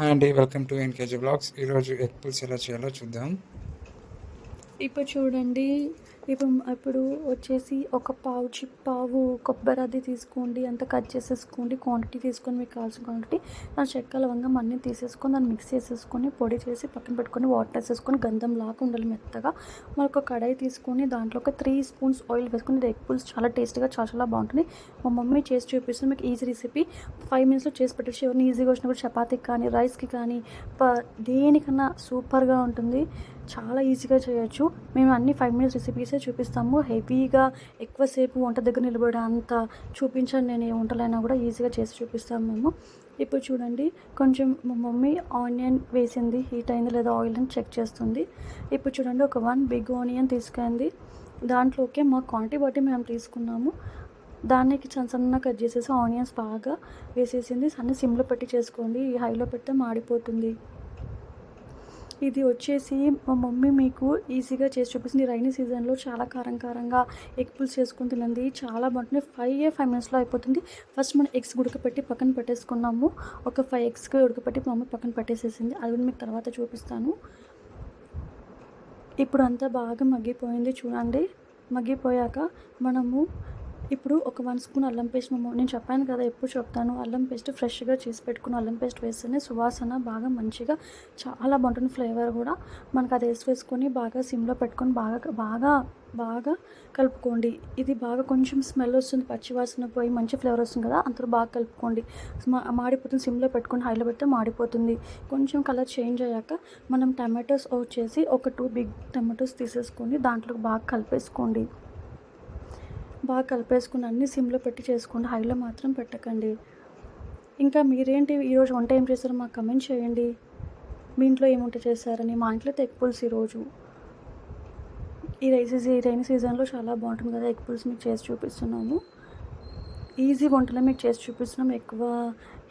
Hi అండి welcome to NKG blogs ఈరోజు egg పుల్స్ ఎలా చేయాలో చూద్దాం. ఇప్పుడు చూడండి. ఇప్పుడు ఇప్పుడు వచ్చేసి ఒక పావు చి పావు కొబ్బరి అది తీసుకోండి అంత కట్ చేసేసుకోండి క్వాంటిటీ తీసుకొని మీకు కావాల్సిన క్వాంటిటీ దాని చెక్క లవంగం అన్నీ తీసేసుకొని దాన్ని మిక్స్ చేసేసుకొని పొడి చేసి పక్కన పెట్టుకొని వాటర్ వేసేసుకొని గంధం లాగా ఉండాలి మెత్తగా. మనకు ఒక కడాయి తీసుకొని దాంట్లో ఒక త్రీ స్పూన్స్ ఆయిల్ వేసుకొని ఎగ్ పుల్స్ చాలా టేస్ట్గా చాలా చాలా బాగుంటుంది. మా మమ్మీ చేసి చూపిస్తుంది మీకు ఈజీ రెసిపీ ఫైవ్ మినిట్స్లో చేసి పెట్టేసి ఎవరిని ఈజీగా వచ్చినప్పుడు చపాతీకి కానీ రైస్కి కానీ దేనికన్నా సూపర్గా ఉంటుంది. చాలా ఈజీగా చేయొచ్చు. మేము అన్ని ఫైవ్ మినిట్స్ రెసిపీస్ చూపిస్తాము. హెవీగా ఎక్కువసేపు వంట దగ్గర నిలబడే అంత చూపించండి నేను ఏ వంటలైనా కూడా ఈజీగా చేసి చూపిస్తాము మేము. ఇప్పుడు చూడండి కొంచెం మా మమ్మీ ఆనియన్ వేసింది హీట్ అయింది లేదా ఆయిల్ అని చెక్ చేస్తుంది. ఇప్పుడు చూడండి ఒక వన్ బిగ్ ఆనియన్ తీసుకుంది. దాంట్లోకే మా క్వాంటిటీ బట్టి మేము తీసుకున్నాము. దానికి చిన్న సన్న కట్ చేసేసి ఆనియన్స్ బాగా వేసేసింది. సన్న సిమ్లో పెట్టి చేసుకోండి. ఈ హైలో పెడితే మాడిపోతుంది. ఇది వచ్చేసి మా మమ్మీ మీకు ఈజీగా చేసి చూపిస్తుంది. రైనీ సీజన్లో చాలా కారం కారంగా ఎగ్ పుల్స్ చేసుకుని తినండి. చాలా బాగుంటుంది. ఫైవ్ ఏ ఫైవ్ మినిట్స్లో అయిపోతుంది. ఫస్ట్ మనం ఎగ్స్ ఉడకపెట్టి పక్కన పెట్టేసుకున్నాము. ఒక ఫైవ్ ఎగ్స్కి ఉడకపెట్టి మా మమ్మీ పక్కన పెట్టేసేసింది. అది కూడా మీకు తర్వాత చూపిస్తాను. ఇప్పుడు అంతా బాగా మగ్గిపోయింది చూడండి. మగ్గిపోయాక మనము ఇప్పుడు ఒక వన్ స్పూన్ అల్లం పేస్ట్ మేము నేను చెప్పాను కదా ఎప్పుడు చెప్తాను. అల్లం పేస్ట్ ఫ్రెష్గా చేసి పెట్టుకుని అల్లం పేస్ట్ వేస్తేనే సువాసన బాగా మంచిగా చాలా బాగుంటుంది ఫ్లేవర్ కూడా. మనకు అది వేసి వేసుకొని బాగా సిమ్లో పెట్టుకొని బాగా బాగా బాగా కలుపుకోండి. ఇది బాగా కొంచెం స్మెల్ వస్తుంది పచ్చి వాసన పోయి మంచి ఫ్లేవర్ వస్తుంది కదా అందరూ బాగా కలుపుకోండి. మా- మాడిపోతుంది సిమ్లో పెట్టుకొని హైలో పెడితే మాడిపోతుంది. కొంచెం కలర్ చేంజ్ అయ్యాక మనం టమాటోస్ వచ్చేసి ఒక టూ బిగ్ టమాటోస్ తీసేసుకొని దాంట్లో బాగా కలిపేసుకోండి. బాగా కలిపేసుకుని అన్ని సిమ్లో పెట్టి చేసుకోండి హైలో మాత్రం పెట్టకండి. ఇంకా మీరేంటి ఈరోజు వంట ఏం చేస్తారో మాకు కమెంట్ చేయండి. మీ ఇంట్లో ఏం వంట చేశారని మా ఇంట్లో అయితే ఎగ్ పులుసు ఈరోజు. ఈ రైస్ ఈ రైన్ సీజన్లో చాలా బాగుంటుంది కదా ఎగ్ పులుసు మీకు చేసి చూపిస్తున్నాము. ఈజీ వంటలే మీకు చేసి చూపిస్తున్నాం ఎక్కువ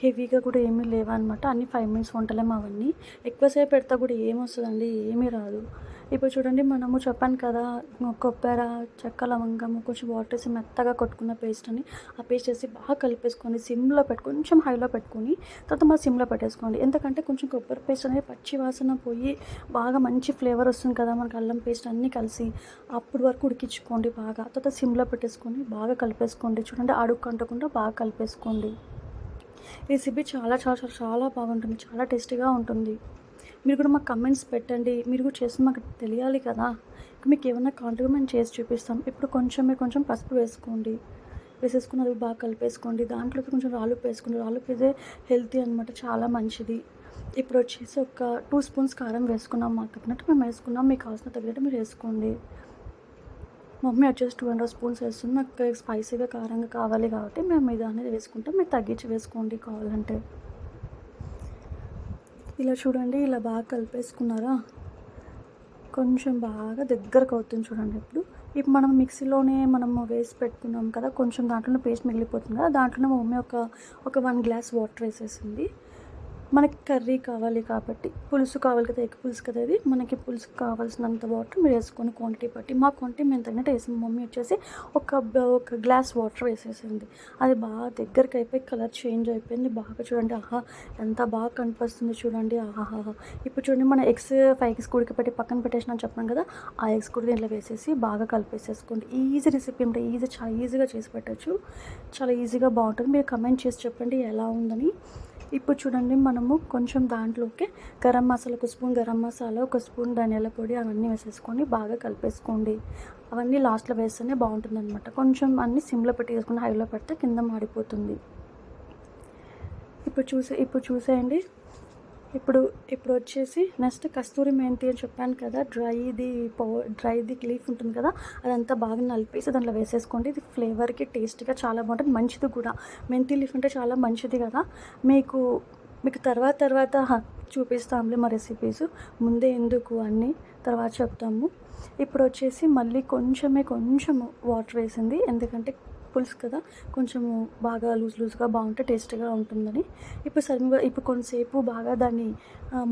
హెవీగా కూడా ఏమీ లేవన్నమాట. అన్ని ఫైవ్ మినిట్స్ వంటలేం అవన్నీ ఎక్కువసేపు పెడతా కూడా ఏమొస్తుందండి? ఏమీ రాదు. ఇప్పుడు చూడండి మనము చెప్పాను కదా కొబ్బరి చెక్క లవంగము కొంచెం వాటర్ వేసి మెత్తగా కొట్టుకున్న పేస్ట్ అని. ఆ పేస్ట్ వేసి బాగా కలిపేసుకోండి సిమ్లో పెట్టి కొంచెం హైలో పెట్టుకొని తర్వాత మా సిమ్లో పెట్టేసుకోండి. ఎందుకంటే కొంచెం కొబ్బరి పేస్ట్ అనేది పచ్చి వాసన పోయి బాగా మంచి ఫ్లేవర్ వస్తుంది కదా మనకి అల్లం పేస్ట్ అన్నీ కలిసి. అప్పుడు వరకు ఉడికించుకోండి బాగా. తర్వాత సిమ్లో పెట్టేసుకొని బాగా కలిపేసుకోండి. చూడండి అడుగు అంటకుండా బాగా కలిపేసుకోండి. రెసిపీ చాలా చాలా చాలా చాలా బాగుంటుంది. చాలా టేస్టీగా ఉంటుంది. మీరు కూడా మాకు కమెంట్స్ పెట్టండి. మీరు కూడా చేసి మాకు తెలియాలి కదా. మీకు ఏమైనా కాంట్రిబ్యూట్ మేము చేసి చూపిస్తాం. ఇప్పుడు కొంచెం మీరు కొంచెం పసుపు వేసుకోండి. వేసేసుకుని అది బాగా కలిపేసుకోండి. దాంట్లోకి కొంచెం రాళ్ళు వేసుకోండి రాళ్ళు వేసే హెల్తీ అనమాట చాలా మంచిది. ఇప్పుడు వచ్చేసి ఒక టూ స్పూన్స్ కారం వేసుకున్నాం మాకు తగినట్టు. మేము వేసుకున్నాం. మీకు కావాల్సిన తగినట్టు మీరు వేసుకోండి. మమ్మీ వచ్చేసి టూ హండ్రెడ్ స్పూన్స్ వేస్తుంది. నాకు స్పైసీగా కారంగా కావాలి కాబట్టి మేము ఇది అనేది వేసుకుంటాం. మీరు తగ్గించి వేసుకోండి కావాలంటే. ఇలా చూడండి ఇలా బాగా కలిపేసుకున్నారా? కొంచెం బాగా దగ్గరకు అవుతుంది చూడండి ఇప్పుడు. ఇప్పుడు మనం మిక్సీలోనే మనం వేసి పెట్టుకున్నాం కదా కొంచెం దాంట్లోనే పేస్ట్ మిగిలిపోతుంది కదా దాంట్లోనే మా మమ్మీ ఒక ఒక వన్ గ్లాస్ వాటర్ వేసేసింది. మనకి కర్రీ కావాలి కాబట్టి పులుసు కావాలి కదా ఎగ్ పులుసు కదా ఇది. మనకి పులుసు కావాల్సినంత వాటర్ మీరు వేసుకొని క్వాంటిటీ బట్టి మా క్వాంటిటీ మేము తగినట్టు వేసి మమ్మీ వచ్చేసి ఒక ఒక గ్లాస్ వాటర్ వేసేసింది. అది బాగా దగ్గరికి అయిపోయి కలర్ చేంజ్ అయిపోయింది. బాగా చూడండి ఆహా ఎంత బాగా కనిపిస్తుంది చూడండి ఆహా ఇప్పుడు చూడండి మన ఎగ్స్ ఫైవ్ ఎగ్స్ ఉడికి పెట్టి పక్కన పెట్టేసిన చెప్పాను కదా ఆ ఎగ్స్ కూడా దీంట్లో వేసేసి బాగా కలిపేసేసుకోండి. ఈజీ రెసిపీ అంటే ఈజీ చాలా ఈజీగా చేసి పెట్టచ్చు. చాలా ఈజీగా బాగుంటుంది. మీరు కమెంట్ చేసి చెప్పండి ఎలా ఉందని. ఇప్పుడు చూడండి మనము కొంచెం దాంట్లోకి గరం మసాలా ఒక స్పూన్ గరం మసాలా ఒక స్పూన్ ధనియాల పొడి అవన్నీ వేసేసుకొని బాగా కలిపేసుకోండి. అవన్నీ లాస్ట్లో వేస్తేనే బాగుంటుంది అనమాట కొంచెం అన్నీ సిమ్లో పెట్టి వేసుకుని హైలో పెడితే కింద మాడిపోతుంది. ఇప్పుడు చూసే ఇప్పుడు చూసేయండి. ఇప్పుడు ఇప్పుడు వచ్చేసి నెక్స్ట్ కస్తూరి మెంతి అని చెప్పాను కదా డ్రైది పౌ డ్రైది లీఫ్ ఉంటుంది కదా అదంతా బాగా నలిపేసి దాంట్లో వేసేసుకోండి. ఇది ఫ్లేవర్కి టేస్ట్గా చాలా బాగుంటుంది. మంచిది కూడా. మెంతి లీఫ్ అంటే చాలా మంచిది కదా. మీకు మీకు తర్వాత తర్వాత చూపిస్తాంలే మా రెసిపీస్ ముందే ఎందుకు అన్నీ తర్వాత చెప్తాము. ఇప్పుడు వచ్చేసి మళ్ళీ కొంచెమే కొంచెము వాటర్ వేసింది. ఎందుకంటే పులుసు కదా కొంచెము బాగా లూజ్ లూజ్గా బాగుంటే టేస్ట్గా ఉంటుందని. ఇప్పుడు సరిగ్గా ఇప్పుడు కొంతసేపు బాగా దాన్ని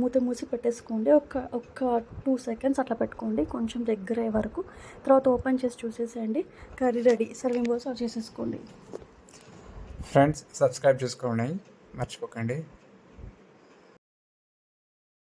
మూత మూసి పెట్టేసుకోండి. ఒక ఒక టూ సెకండ్స్ అట్లా పెట్టుకోండి. కొంచెం దగ్గర అయ్యే వరకు. తర్వాత ఓపెన్ చేసి చూసేసేయండి. Curry ready. సర్వింగ్ బౌల్స్ చేసేసుకోండి. ఫ్రెండ్స్ సబ్స్క్రైబ్ చేసుకోండి. మర్చిపోకండి.